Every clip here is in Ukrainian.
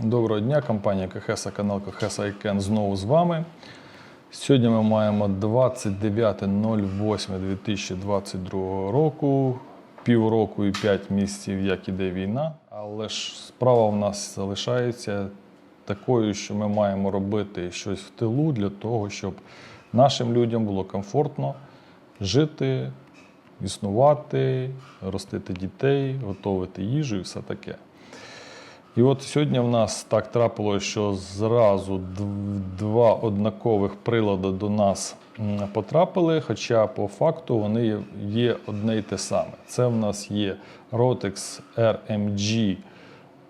Доброго дня, компанія Кахеса, канал Кахеса Ікен знову з вами. Сьогодні ми маємо 29.08.2022 року, півроку і 5 місяців, як іде війна. Але ж справа в нас залишається такою, що ми маємо робити щось в тилу для того, щоб нашим людям було комфортно жити, існувати, ростити дітей, готувати їжу і все таке. І от сьогодні в нас так трапилося, що зразу дв- два однакових прилади до нас потрапили, хоча по факту вони є- одне й те саме. Це в нас є Rotex RMG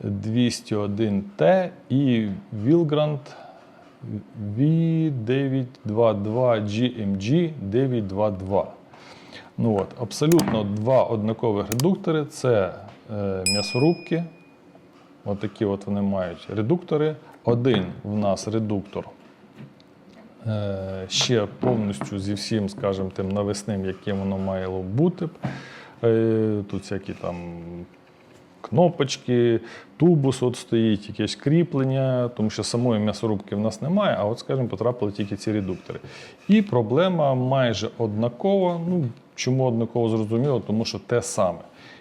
201T і Vilgrant V922 GMG 922. Ну от, абсолютно два однакових редуктори це е, м'ясорубки. Отакі от вони мають редуктори. Один в нас редуктор е, ще повністю зі всім, скажімо, тим навесним, яким воно мало бути. Е, Тут всякі там кнопочки, тубус от стоїть, якесь кріплення, тому що самої м'ясорубки в нас немає, а от, скажімо, потрапили тільки ці редуктори. І проблема майже однакова. Ну, чому однаково зрозуміло? Тому що те саме.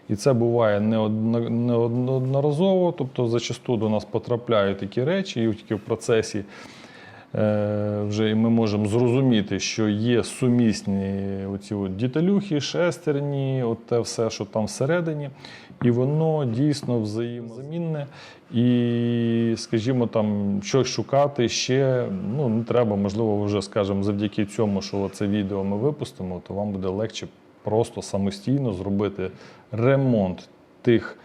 І це буває неодно- неодноразово, тобто зачасту до нас потрапляють такі речі, і тільки в процесі вже і ми можемо зрозуміти, що є сумісні оці от діталюхи, шестерні, от те все, що там всередині, і воно дійсно взаємозамінне. І, скажімо, там щось шукати ще ну, не треба, можливо, вже скажімо, завдяки цьому, що це відео ми випустимо, то вам буде легше просто самостійно зробити ремонт тих,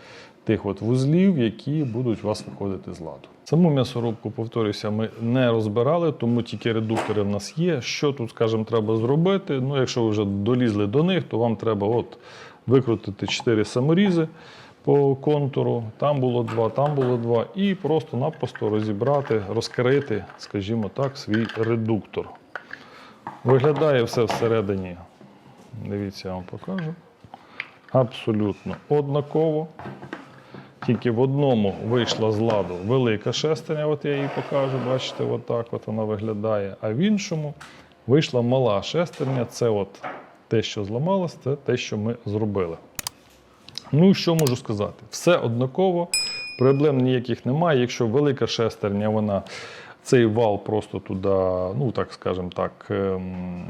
тих от вузлів, які будуть у вас виходити з ладу. Саму м'ясорубку, повторюся, ми не розбирали, тому тільки редуктори в нас є. Що тут, скажімо, треба зробити? Ну, якщо ви вже долізли до них, то вам треба от викрутити 4 саморізи по контуру. Там було два, там було два, і просто-напросто розібрати, розкрити, скажімо так, свій редуктор. Виглядає все всередині. Дивіться, я вам покажу. Абсолютно однаково. Тільки в одному вийшла з ладу велика шестерня, от я її покажу, бачите, отак от вона виглядає. А в іншому вийшла мала шестерня. Це от те, що зламалось, це те, що ми зробили. Ну, що можу сказати? Все однаково, проблем ніяких немає. Якщо велика шестерня, вона цей вал просто туди, ну так скажемо так, ем,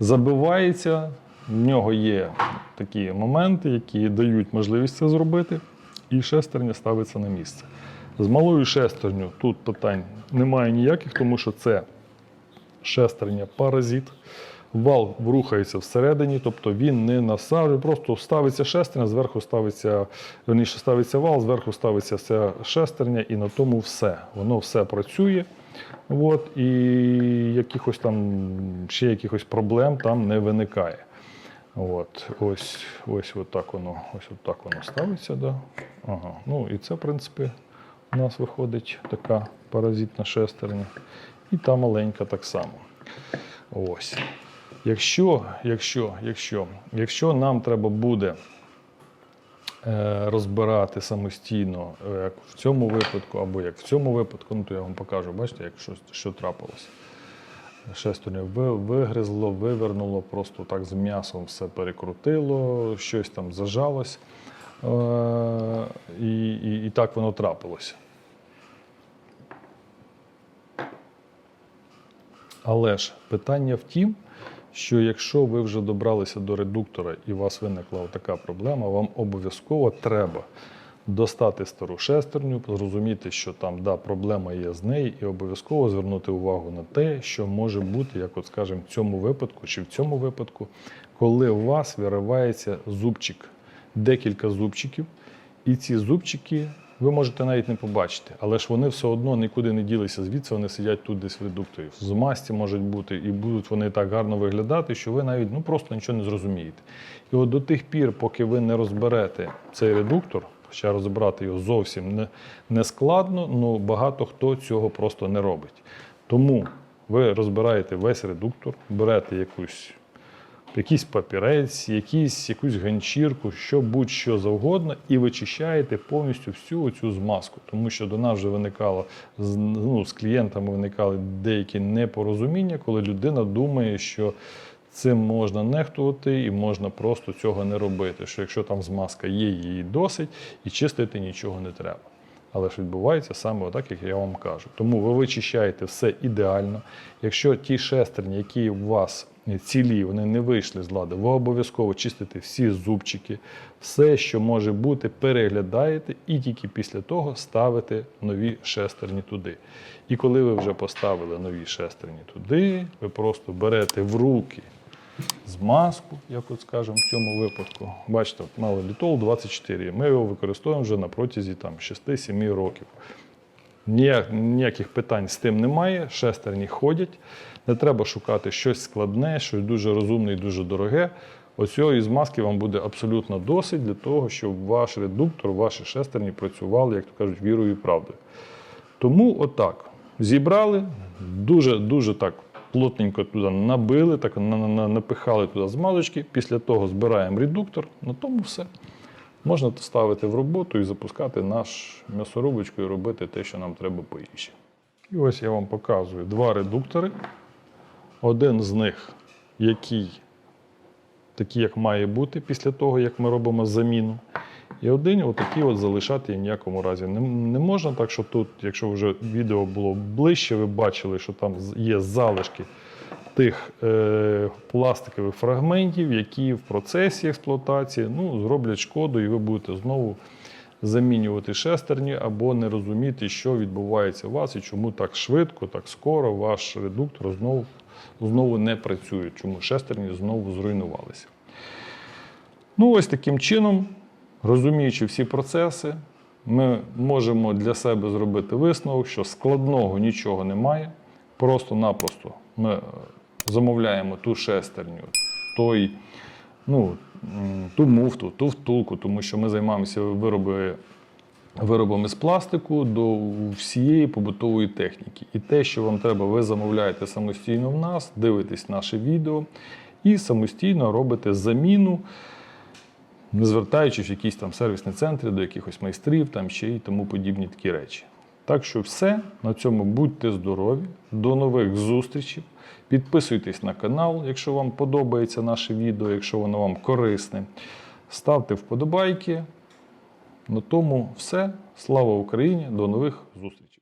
забивається. В нього є такі моменти, які дають можливість це зробити, і шестерня ставиться на місце. З малою шестерню тут питань немає ніяких, тому що це шестерня паразит. Вал рухається всередині, тобто він не насаджує, просто ставиться шестерня, зверху ставиться, верніше ставиться вал, зверху ставиться ця шестерня, і на тому все. Воно все працює. От, і якихось там ще якихось проблем там не виникає. От, ось, ось от так воно, ось от так воно ставиться. Да? Ага. Ну і це, в принципі, у нас виходить така паразитна шестерня. І та маленька так само. Ось. Якщо, якщо, якщо, якщо нам треба буде е, розбирати самостійно, е, як в цьому випадку, або як в цьому випадку, ну то я вам покажу, бачите, як щось, що трапилося. Шестерню вигризло, вивернуло, просто так з м'ясом все перекрутило, щось там зажалось. Е, і, і, і так воно трапилося. Але ж питання в тім, що якщо ви вже добралися до редуктора і у вас виникла така проблема, вам обов'язково треба достати стару шестерню, зрозуміти, що там да, проблема є з нею, і обов'язково звернути увагу на те, що може бути, як от скажемо, в цьому випадку чи в цьому випадку, коли у вас виривається зубчик, декілька зубчиків, і ці зубчики ви можете навіть не побачити, але ж вони все одно нікуди не ділися звідси, вони сидять тут десь в редукторі. З масті можуть бути, і будуть вони так гарно виглядати, що ви навіть ну, просто нічого не зрозумієте. І от до тих пір, поки ви не розберете цей редуктор, хоча розібрати його зовсім не, не складно, ну багато хто цього просто не робить. Тому ви розбираєте весь редуктор, берете якусь якийсь папірець, якийсь, якусь ганчірку, що будь-що завгодно, і вичищаєте повністю всю цю змазку. Тому що до нас вже виникало ну, з клієнтами виникали деякі непорозуміння, коли людина думає, що цим можна нехтувати і можна просто цього не робити. Що якщо там змазка є, її досить, і чистити нічого не треба. Але ж відбувається саме отак, як я вам кажу. Тому ви вичищаєте все ідеально. Якщо ті шестерні, які у вас цілі, вони не вийшли з ладу, ви обов'язково чистите всі зубчики, все, що може бути, переглядаєте і тільки після того ставите нові шестерні туди. І коли ви вже поставили нові шестерні туди, ви просто берете в руки змазку, як от скажемо в цьому випадку. Бачите, малолітол 24. Ми його використовуємо вже на протязі там, 6-7 років. Ніяк, ніяких питань з тим немає, шестерні ходять. Не треба шукати щось складне, щось дуже розумне і дуже дороге. Оцієї змазки вам буде абсолютно досить для того, щоб ваш редуктор, ваші шестерні працювали, як то кажуть, вірою і правдою. Тому отак. Зібрали, дуже дуже так плотненько туди набили, так на- на- на- напихали туди змазочки. Після того збираємо редуктор. На тому все. Можна ставити в роботу і запускати наш м'ясорубочку і робити те, що нам треба по. І ось я вам показую два редуктори. Один з них, який такий, як має бути після того, як ми робимо заміну. І один отакий от залишати ні в якому разі не, не можна. Так що тут, якщо вже відео було ближче, ви бачили, що там є залишки тих е, пластикових фрагментів, які в процесі експлуатації ну, зроблять шкоду, і ви будете знову замінювати шестерні або не розуміти, що відбувається у вас і чому так швидко, так скоро ваш редуктор знову, знову не працює, чому шестерні знову зруйнувалися. Ну, ось таким чином, розуміючи всі процеси, ми можемо для себе зробити висновок, що складного нічого немає. Просто-напросто ми е, замовляємо ту шестерню, той, ну, ту муфту, ту втулку, тому що ми займаємося вироби, виробами з пластику до всієї побутової техніки. І те, що вам треба, ви замовляєте самостійно в нас, дивитесь наше відео і самостійно робите заміну не звертаючись в якісь там сервісні центри до якихось майстрів там ще й тому подібні такі речі. Так що все, на цьому будьте здорові, до нових зустрічей. Підписуйтесь на канал, якщо вам подобається наше відео, якщо воно вам корисне. Ставте вподобайки. На тому все. Слава Україні! До нових зустрічей!